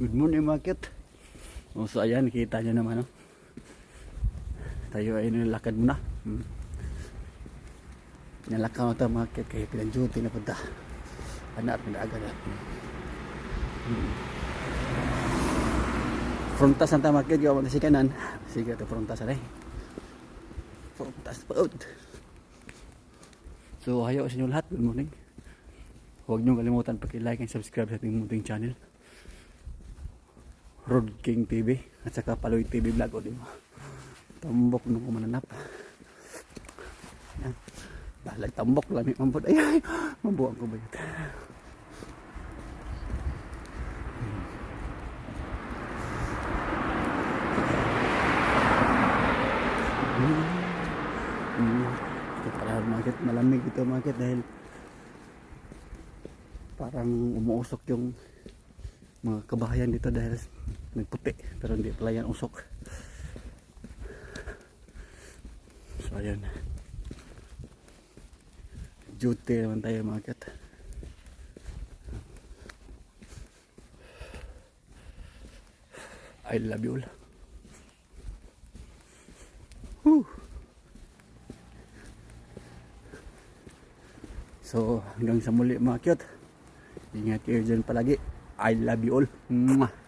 Good morning market. O so ayan, kita nyo naman no. Tayo ay nilakad muna. Hmm. Nalakaw na tayo market kaya pinang-duty na punta. Anak, pinaaga na. Hmm. Frontas ang tayo market, gawa na si kanan. Sige, ito frontas na eh. Frontas pa out. So, hayo sa inyo lahat. Good morning. Huwag niyo kalimutan pag-like and subscribe sa ating munting channel. Road King TV at saka Paloy TV vlog o di ba? Tambok nung kumananap. Yan. Balag tambok yung mambot. Ay, ay, mabuang ko ba yun? Market, malamig ito market dahil parang umuusok yung mga kabahayan dito dahil nagputi pero hindi pala yan usok so ayan duty naman tayo market. I love you Whew. So hanggang sa muli mga cute Ingat kayo dyan palagi I love you all. Mwah.